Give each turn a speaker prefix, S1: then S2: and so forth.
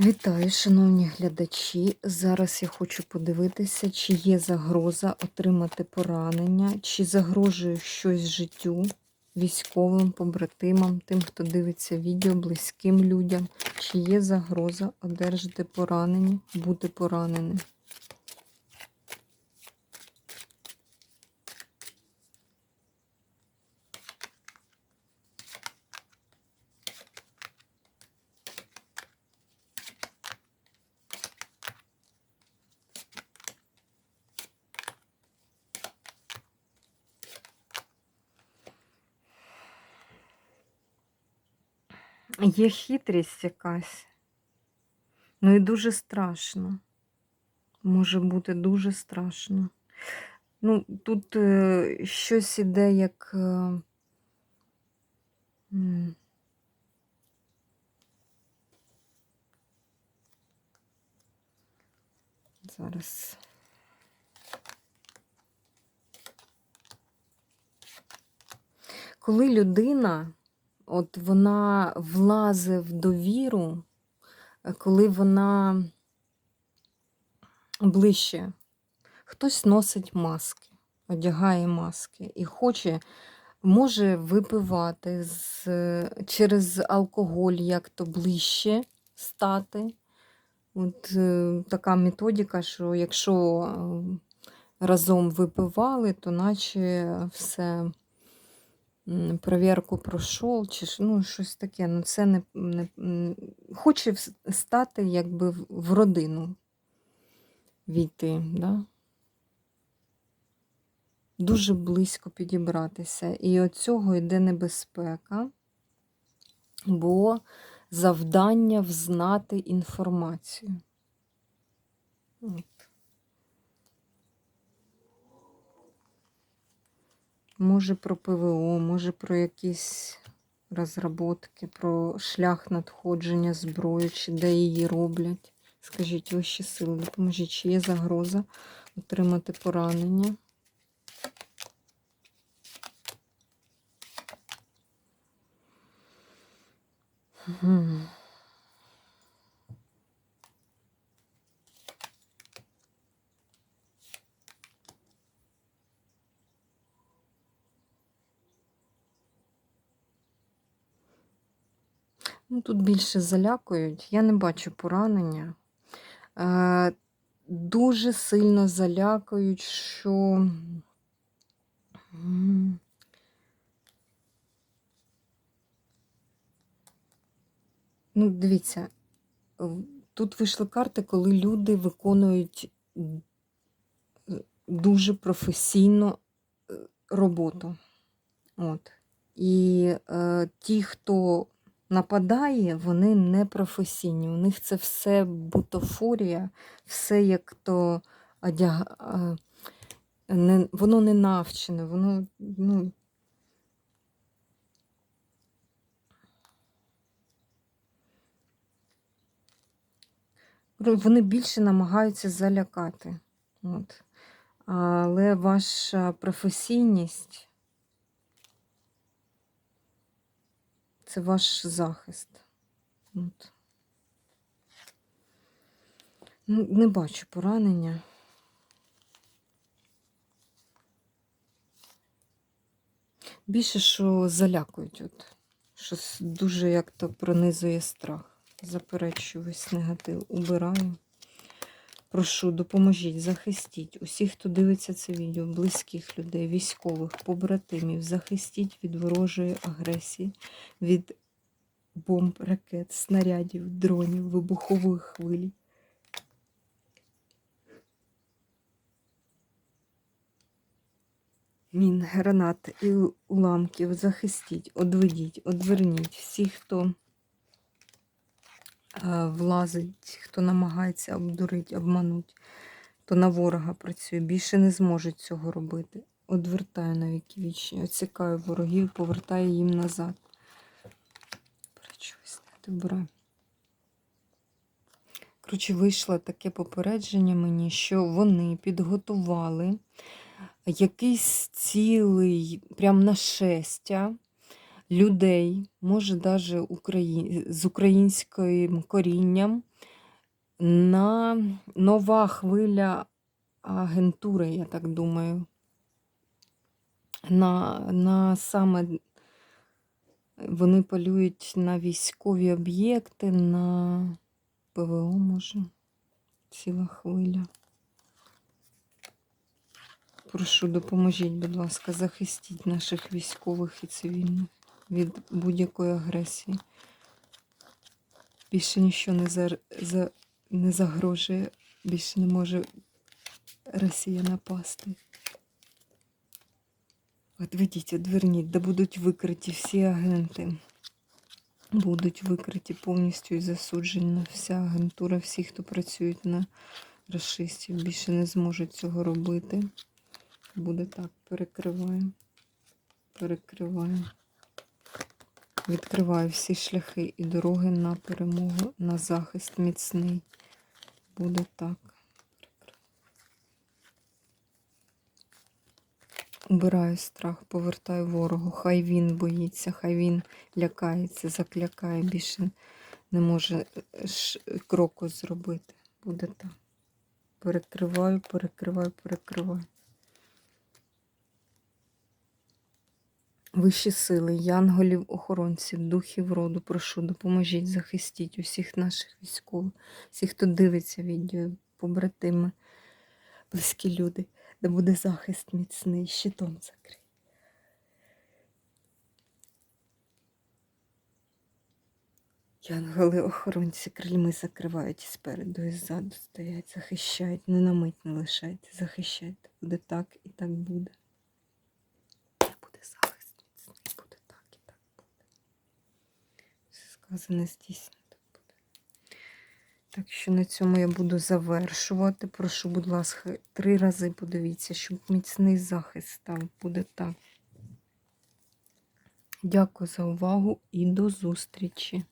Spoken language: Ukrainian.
S1: Вітаю, шановні глядачі. Зараз я хочу подивитися, чи є загроза отримати поранення, чи загрожує щось життю військовим, побратимам, тим, хто дивиться відео, близьким людям, чи є загроза одержати поранення, бути пораненим. Є хитрість якась. Ну і дуже страшно. Може бути дуже страшно. Ну, тут е, щось іде як. Е, зараз. Коли людина, от вона влазить в довіру, е, коли вона ближче, хтось носить маски, одягає маски і хоче, може випивати з, через алкоголь як-то ближче стати. От е, така методика, що якщо е, разом випивали, то наче все м, перевірку пройшов, чи ну, щось таке. Ну, це не, не хоче стати якби в- родину війти. Да? Дуже близько підібратися. І від цього йде небезпека, бо завдання взнати інформацію. От. Може про ПВО, може про якісь розробки, про шлях надходження зброї, чи де її роблять. Скажіть, вищі сили, допоможіть, чи є загроза отримати поранення? Мгм. Ну, тут більше залякують. Я не бачу поранення. Е, дуже сильно залякують, що. Ну, дивіться, тут вийшли карти, коли люди виконують дуже професійно е, роботу. От. І е, ті, хто нападає, вони не професійні. У них це все бутафорія, все як то одяг... не, воно не навчене, воно ну, Вони більше намагаються залякати. От. Але ваша професійність це ваш захист. От. Ну, не бачу поранення. Більше, що залякують, от. Щось дуже як то пронизує страх. Заперечую весь негатив. Убираю. Прошу, допоможіть, захистіть усіх, хто дивиться це відео, близьких людей, військових, побратимів, захистіть від ворожої агресії, від бомб, ракет, снарядів, дронів, вибухової хвилі. Мін, гранат і уламків захистіть, одведіть, одверніть всіх, хто влазить, хто намагається обдурити, обманути, хто на ворога працює, більше не зможе цього робити. Одвертаю на віки вічні, оцікаю ворогів, повертаю їм назад. Перечусь, добре. Коротше, вийшло таке попередження мені, що вони підготували якийсь цілий, прям нашестя людей, може навіть з українським корінням, на нова хвиля агентури, я так думаю. На, на саме вони полюють на військові об'єкти, на ПВО, може, ціла хвиля. Прошу, допоможіть, будь ласка, захистіть наших військових і цивільних від будь-якої агресії. Більше нічого не, за, за, не загрожує, більше не може Росія напасти. Отведіть, одверніть, да будуть викриті всі агенти. Будуть викриті повністю і засуджена вся агентура, всі, хто працюють на расистів, більше не зможуть цього робити. Буде так, перекриваю, перекриваю. Відкриваю всі шляхи і дороги на перемогу, на захист міцний. Буде так. Убираю страх, повертаю ворогу. Хай він боїться, хай він лякається, заклякає, більше не може е, кроку зробити. Буде так. Перекриваю, перекриваю, перекриваю. Вищі сили, янголів, охоронців, духів роду, прошу, допоможіть, захистіть усіх наших військових, всіх, хто дивиться відео, побратими, близькі люди, де буде захист міцний, щитом закрий. Янголи, охоронці, крильми закривають і спереду, і ззаду стоять, захищають, не на мить не лишайте, захищайте. Буде так і так буде захист міцний, буде так і так буде. Все сказане здійснено буде. Так що на цьому я буду завершувати. Прошу, будь ласка, три рази подивіться, щоб міцний захист став. Буде так. Дякую за увагу і до зустрічі.